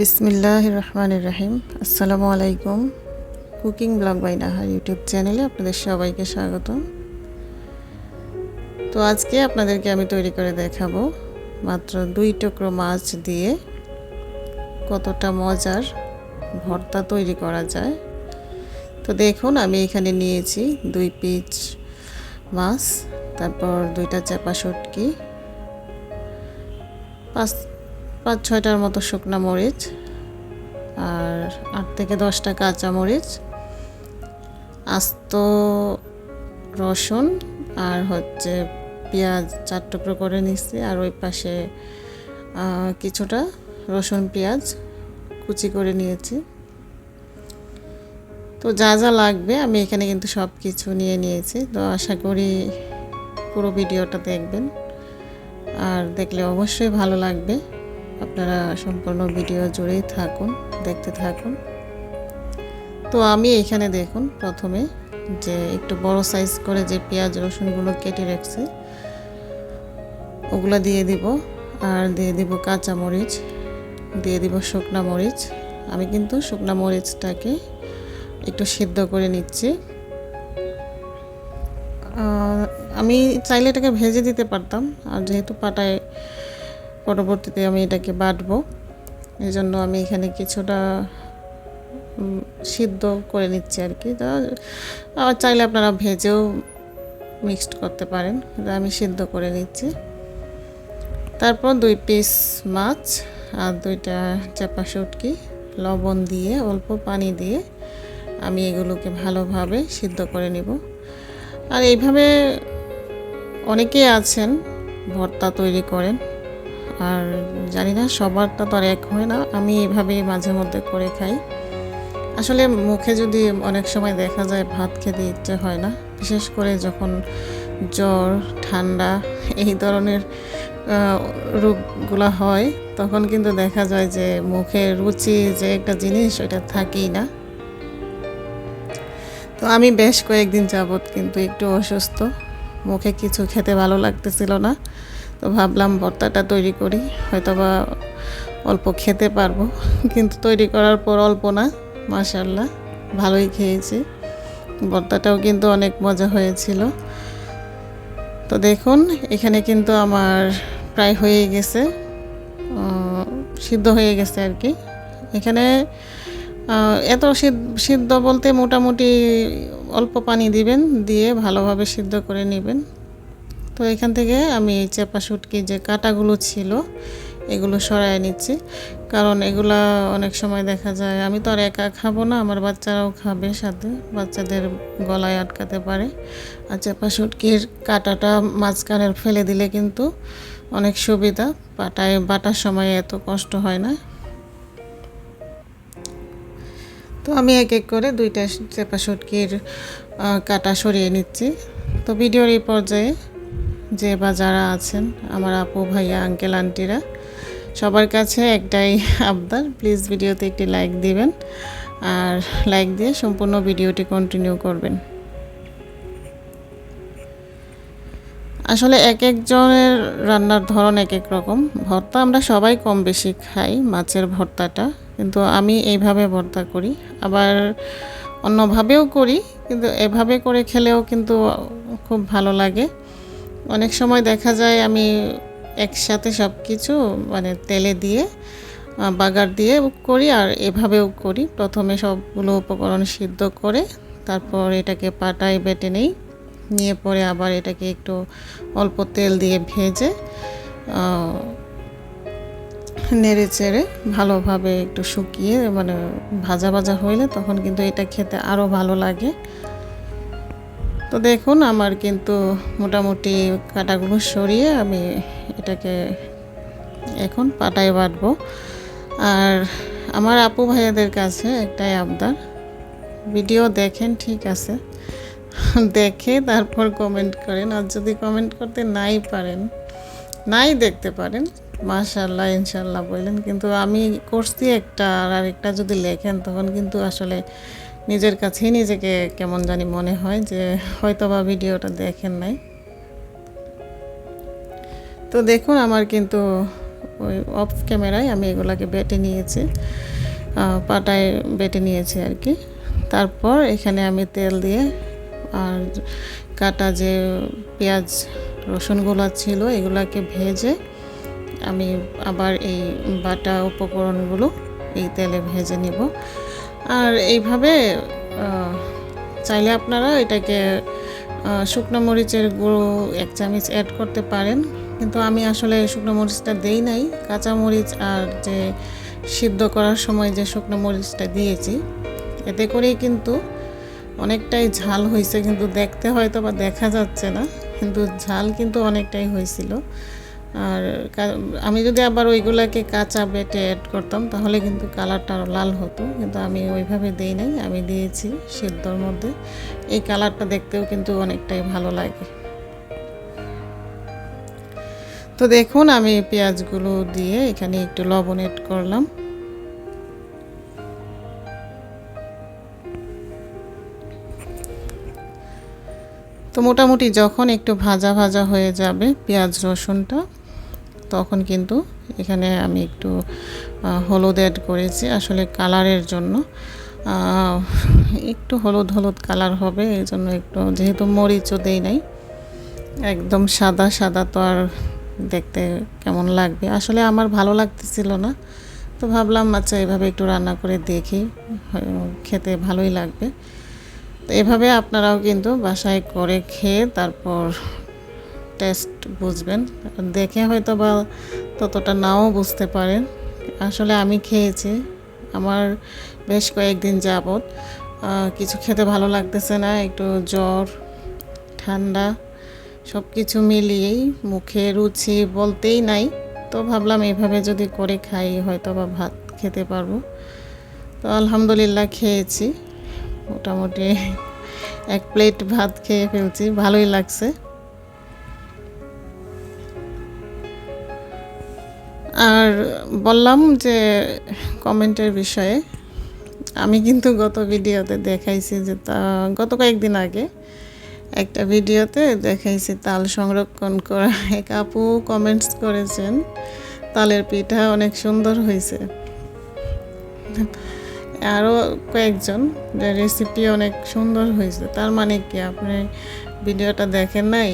বিসমিল্লাহ রহমান রাহিম। আসসালামু আলাইকুম। Cooking blog by Nahar YouTube চ্যানেলে আপনাদের সবাইকে স্বাগতম। তো আজকে আপনাদেরকে আমি তৈরি করে দেখাবো মাত্র দুই টুকরো মাছ দিয়ে কতটা মজার ভর্তা তৈরি করা যায়। তো দেখুন, আমি এখানে নিয়েছি দুই পিচ মাছ, তারপর দুইটা চাপা শুটকি, পাঁচ পাঁচ ছয়টার মতো শুকনা মরিচ আর আট থেকে দশটা কাঁচা মরিচ, আস্ত রসুন আর হচ্ছে পেঁয়াজ চার টুকরো করে নিচ্ছি আর ওই পাশে কিছুটা রসুন পেঁয়াজ কুচি করে নিয়েছি। তো যা যা লাগবে আমি এখানে কিন্তু সব কিছু নিয়ে নিয়েছি। তো আশা করি পুরো ভিডিওটা দেখবেন। আর দেখলে অবশ্যই ভালো লাগবে। আপনারা সম্পূর্ণ ভিডিও জুড়েই থাকুন, দেখতে থাকুন। তো আমি এখানে দেখুন প্রথমে যে একটু বড় সাইজ করে যে পেঁয়াজ, রসুনগুলো কেটে রাখছি, ওগুলো দিয়ে দিব। আর দিয়ে দিব কাঁচা মরিচ, দিয়ে দিব শুকনা মরিচ। আমি কিন্তু শুকনা মরিচটাকে একটু সিদ্ধ করে নিচ্ছি। আমি চাইলে এটাকে ভেজে দিতে পারতাম, আর যেহেতু পাটায় পরবর্তীতে আমি এটাকে বাটবো। এই জন্য আমি এখানে কিছুটা সিদ্ধ করে নিচ্ছি আর কি। তা চাইলে আপনারা ভেজেও মিক্সড করতে পারেন। আমি সিদ্ধ করে নিচ্ছি। তারপর দুই পিস মাছ আর দুইটা চাপা শুটকি লবণ দিয়ে, অল্প পানি দিয়ে আমি এগুলোকে ভালোভাবে সিদ্ধ করে নিব। আর এইভাবে অনেকেই আছেন, ভর্তা তৈরি করেন। আর জানি না, সবারটা তো আর এক হয় না। আমি এভাবেই মাঝে মধ্যে করে খাই। আসলে মুখে যদি অনেক সময় দেখা যায় ভাত খেতে ইচ্ছে হয় না, বিশেষ করে যখন জ্বর, ঠান্ডা এই ধরনের রোগগুলো হয়, তখন কিন্তু দেখা যায় যে মুখে রুচি যে একটা জিনিস ওটা থাকেই না। তো আমি বেশ কয়েকদিন যাবৎ কিন্তু একটু অসুস্থ। মুখে কিছু খেতে ভালো লাগতেছিল না। তো ভাবলাম ভর্তাটা তৈরি করি, হয়তোবা অল্প খেতে পারব। কিন্তু তৈরি করার পর অল্প না মাশাল্লাহ ভালোই খেয়েছি। ভর্তাটাও কিন্তু অনেক মজা হয়েছিল। তো দেখুন, এখানে কিন্তু আমার প্রায় হয়ে গেছে সিদ্ধ হয়ে গেছে আর কি। এখানে এত সিদ্ধ সিদ্ধ বলতে মোটামুটি অল্প পানি দিবেন, দিয়ে ভালোভাবে সিদ্ধ করে নেবেন। তো এখান থেকে আমি এই চেপা শুটকি যে কাটাগুলো ছিল, এগুলো সরাই নিচ্ছি। কারণ এগুলা অনেক সময় দেখা যায়, আমি তো আর একা খাব না, আমার বাচ্চারাও খাবে সাথে, বাচ্চাদের গলায় আটকাতে পারে। আর চেপা শুটকির কাটাটা মাঝখানের ফেলে দিলে কিন্তু অনেক সুবিধা, পাটায় বাটার সময় এত কষ্ট হয় না। তো আমি এক এক করে দুইটা চেপা শুটকির কাটা সরিয়ে নিচ্ছি। তো ভিডিওর এই পর্যায়ে যে বা যারা আছেন, আমার আপু, ভাইয়া আঙ্কেল আন্টিরা সবার কাছে একটাই আবদার প্লিজ ভিডিওতে একটি লাইক দিবেন আর লাইক দিয়ে সম্পূর্ণ ভিডিওটি কন্টিনিউ করবেন। আসলে এক একজনের রান্নার ধরন এক এক রকম। ভর্তা আমরা সবাই কম বেশি খাই, মাছের ভর্তাটা, কিন্তু আমি এইভাবে ভর্তা করি। আবার অন্যভাবেও করি, কিন্তু এভাবে করে খেলেও কিন্তু খুব ভালো লাগে। অনেক সময় দেখা যায় আমি একসাথে সব কিছু মানে তেলে দিয়ে বাগার দিয়ে করি আর এভাবেও করি। প্রথমে সবগুলো উপকরণ সিদ্ধ করে তারপর এটাকে পাটায় বেটে নেই। নিয়ে পরে আবার এটাকে একটু অল্প তেল দিয়ে ভেজে নেড়ে চেড়ে ভালোভাবে একটু শুকিয়ে মানে ভাজা ভাজা হইলে তখন কিন্তু এটা খেতে আরও ভালো লাগে। তো দেখুন, আমার কিন্তু মোটামুটি কাটাগুলো সরিয়ে আমি এটাকে এখন পাটায় বাটবো আর আমার আপু ভাইয়াদের কাছে একটাই আবদার, ভিডিও দেখেন, ঠিক আছে। দেখে তারপর কমেন্ট করেন। আর যদি কমেন্ট করতে নাই পারেন, নাই দেখতে পারেন মাশাল্লাহ ইনশাল্লাহ বললেন কিন্তু আমি করছি একটা, আর আরেকটা যদি লেখেন, তখন কিন্তু আসলে নিজের কাছেই নিজেকে কেমন জানি মনে হয় যে হয়তো বা ভিডিওটা দেখেন নাই। তো দেখুন, আমার কিন্তু ওই অফ ক্যামেরায় আমি এগুলাকে বেটে নিয়েছি পাটায় বেটে নিয়েছি আর কি। তারপর এখানে আমি তেল দিয়ে আর কাটা যে পেঁয়াজ রসুনগুলো ছিল, এগুলাকে ভেজে আমি আবার এই বাটা উপকরণগুলো এই তেলে ভেজে নিব। আর এইভাবে চাইলে আপনারা এটাকে শুকনো মরিচের গুঁড়ো, এক চামচ অ্যাড করতে পারেন। কিন্তু আমি আসলে শুকনো মরিচটা দেই নাই। কাঁচা মরিচ আর যে সিদ্ধ করার সময় যে শুকনো মরিচটা দিয়েছি, এতে করেই কিন্তু অনেকটাই ঝাল হয়েছে। কিন্তু দেখতে হয়তো বা দেখা যাচ্ছে না। কিন্তু ঝাল কিন্তু অনেকটাই হয়েছিল। আর আমি যদি আবার ওইগুলাকে কাঁচা বেটে অ্যাড করতাম, তাহলে কিন্তু কালারটা আরও লাল হতো। কিন্তু আমি ওইভাবে দিই নাই, আমি দিয়েছি সিদ্ধর মধ্যে। এই কালারটা দেখতেও কিন্তু অনেকটাই ভালো লাগে। তো দেখুন, আমি পেঁয়াজগুলো দিয়ে এখানে একটু লবণ এড করলাম। তো মোটামুটি যখন একটু ভাজা ভাজা হয়ে যাবে পেঁয়াজ রসুনটা তখন কিন্তু এখানে আমি একটু হলুদ অ্যাড করেছি আসলে কালারের জন্য। একটু হলুদ হলুদ কালার হবে, এই জন্য একটু, যেহেতু মরিচও দেই নাই, একদম সাদা সাদা তো আর দেখতে কেমন লাগবে। আসলে আমার ভালো লাগতেছিল না, তো ভাবলাম আচ্ছা এভাবে একটু রান্না করে দেখি খেতে ভালোই লাগবে। তো এভাবে আপনারাও কিন্তু বাসায় করে খেয়ে তারপর টেস্ট বুঝবেন। দেখে হয়তো বা ততটা নাও বুঝতে পারেন। আসলে আমি খেয়েছি, আমার বেশ কয়েকদিন যাবৎ। কিছু খেতে ভালো লাগতেছে না, একটু জ্বর, ঠান্ডা সব কিছু মিলিয়েই মুখে রুচি বলতেই নাই। তো ভাবলাম এভাবে যদি করে খাই, হয়তো বা ভাত খেতে পারব। তো আলহামদুলিল্লাহ খেয়েছি। মোটামুটি এক প্লেট ভাত খেয়ে ফেলছি, ভালোই লাগছে। আর বললাম যে কমেন্টের বিষয়ে, আমি কিন্তু গত ভিডিওতে দেখাইছি যে তা, গত কয়েকদিন আগে একটা ভিডিওতে দেখাইছি তাল সংরক্ষণ করা। এক আপু কমেন্টস করেছেন, তালের পিঠা অনেক সুন্দর হয়েছে। আরও কয়েকজন রেসিপি অনেক সুন্দর হয়েছে। তার মানে কি, আপনি ভিডিওটা দেখেন নাই?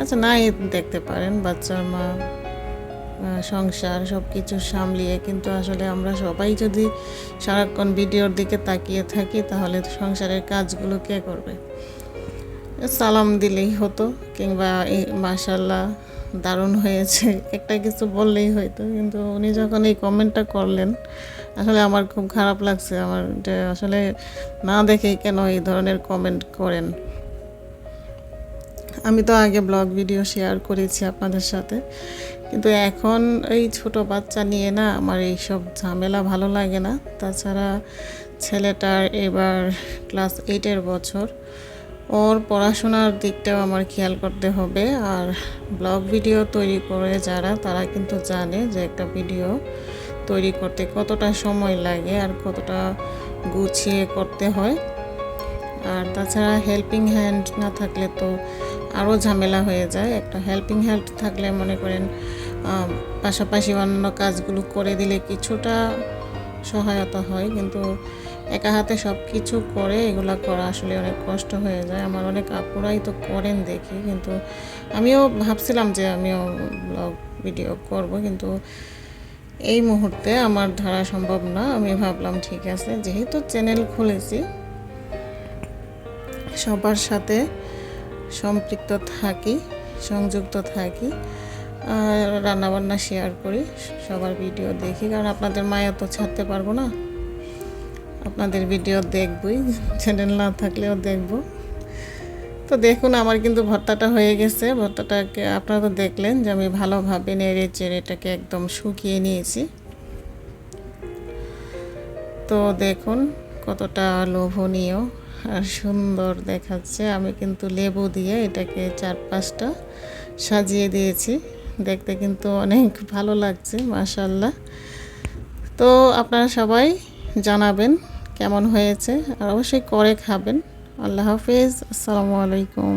আচ্ছা নাই দেখতে পারেন বাচ্চার মা। সংসার সব কিছু সামলিয়ে, কিন্তু আসলে আমরা সবাই যদি সারাক্ষণ ভিডিওর দিকে তাকিয়ে থাকি, তাহলে সংসারের কাজগুলো কে করবে? সালাম দিলেই হতো, কিংবা এই মাশাল্লাহ দারুণ হয়েছে। একটা কিছু বললেই হয়তো, কিন্তু উনি যখন এই কমেন্টটা করলেন, আসলে আমার খুব খারাপ লাগছে। আমার আসলে না দেখেই কেন এই ধরনের কমেন্ট করেন। আমি তো আগে ব্লগ, ভিডিও শেয়ার করেছি আপনাদের সাথে। কিন্তু এখন এই ছোট বাচ্চা নিয়ে না আমার এই সব ঝামেলা ভালো লাগে না। তাছাড়া ছেলেটার এবার ক্লাস এইটের বছর। ওর পড়াশোনার দিকটাও আমার খেয়াল করতে হবে। আর ব্লগ ভিডিও তৈরি করে যারা, তারা কিন্তু জানে যে একটা ভিডিও তৈরি করতে কতটা সময় লাগে আর কতটা গুছিয়ে করতে হয়। আর তাছাড়া হেল্পিং হ্যান্ড না থাকলে তো আরও ঝামেলা হয়ে যায়। একটা হেল্পিং হ্যান্ড থাকলে মনে করেন পাশাপাশি অন্য কাজগুলো করে দিলে কিছুটা সহায়তা হয়। কিন্তু একা হাতে সব কিছু করে এগুলা করা আসলে অনেক কষ্ট হয়ে যায়। আমার অনেক আপুরাই তো করেন দেখি। কিন্তু আমিও ভাবছিলাম যে আমিও ব্লগ ভিডিও করব। কিন্তু এই মুহূর্তে আমার ধরা সম্ভব না। আমি ভাবলাম, ঠিক আছে, যেহেতু চ্যানেল খুলেছি, সবার সাথে সম্পৃক্ত থাকি, সংযুক্ত থাকি আর রান্নাবান্না শেয়ার করি, সবার ভিডিও দেখি। কারণ আপনাদের মায়া তো ছাড়তে পারব না। আপনাদের ভিডিও দেখবই চ্যানেল না থাকলেও দেখব। তো দেখুন, আমার কিন্তু ভর্তাটা হয়ে গেছে। ভর্তাটাকে আপনারা তো দেখলেন যে আমি ভালোভাবে নেড়ে চেড়ে এটাকে একদম শুকিয়ে নিয়েছি। তো দেখুন, কতটা লোভনীয়। সুন্দর দেখাচ্ছে। আমি কিন্তু লেবু দিয়ে এটাকে চার পাঁচটা সাজিয়ে দিয়েছি। দেখতে কিন্তু অনেক ভালো লাগছে মাশাল্লাহ তো আপনারা সবাই জানাবেন কেমন হয়েছে, আর অবশ্যই করে খাবেন। আল্লাহ হাফিজ, আসসালামু আলাইকুম।